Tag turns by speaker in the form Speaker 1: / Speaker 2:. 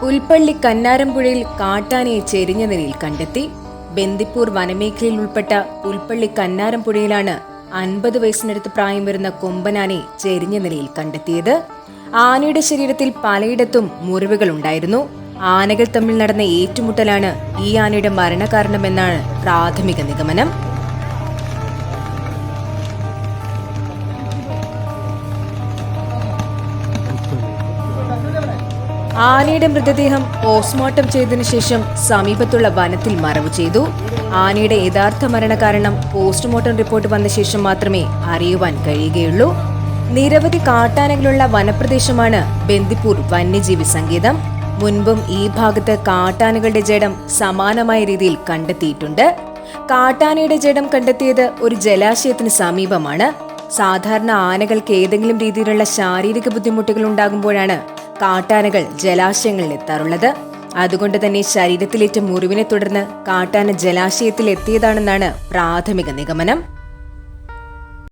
Speaker 1: പുൽപ്പള്ളി കന്നാരമ്പുഴയിൽ കാട്ടാനയെ ചെരിഞ്ഞ നിലയിൽ കണ്ടെത്തി ബന്ദിപ്പൂർ വനമേഖലയിൽ ഉൾപ്പെട്ട പുൽപ്പള്ളി കന്നാരമ്പുഴയിലാണ് അൻപത് വയസ്സിനടുത്ത് പ്രായം വരുന്ന കൊമ്പനാനെ ചെരിഞ്ഞ നിലയിൽ കണ്ടെത്തിയത്. ആനയുടെ ശരീരത്തിൽ പലയിടത്തും മുറിവുകൾ ഉണ്ടായിരുന്നു. ആനകൾ തമ്മിൽ നടന്ന ഏറ്റുമുട്ടലാണ് ഈ ആനയുടെ മരണകാരണമെന്നാണ് പ്രാഥമിക നിഗമനം. ആനയുടെ മൃതദേഹം പോസ്റ്റ്മോർട്ടം ചെയ്തതിനു ശേഷം സമീപത്തുള്ള വനത്തിൽ മറവ് ചെയ്തു. ആനയുടെ യഥാർത്ഥ മരണകാരണം പോസ്റ്റ്മോർട്ടം റിപ്പോർട്ട് വന്ന ശേഷം മാത്രമേ അറിയുവാൻ കഴിയുകയുള്ളൂ. നിരവധി കാട്ടാനകളുള്ള വനപ്രദേശമാണ് ബന്ദിപ്പൂർ വന്യജീവി സങ്കേതം. മുൻപും ഈ ഭാഗത്ത് കാട്ടാനകളുടെ ജഡം സമാനമായ രീതിയിൽ കണ്ടെത്തിയിട്ടുണ്ട്. കാട്ടാനയുടെ ജഡം കണ്ടെത്തിയത് ഒരു ജലാശയത്തിന് സമീപമാണ്. സാധാരണ ആനകൾക്ക് ഏതെങ്കിലും രീതിയിലുള്ള ശാരീരിക ബുദ്ധിമുട്ടുകൾ ഉണ്ടാകുമ്പോഴാണ് കാട്ടാനകൾ ജലാശയങ്ങളിൽ എത്താറുള്ളത്. അതുകൊണ്ട് തന്നെ ശരീരത്തിലേറ്റ മുറിവിനെ തുടർന്ന് കാട്ടാന ജലാശയത്തിൽ എത്തിയതാണെന്നാണ് പ്രാഥമിക നിഗമനം.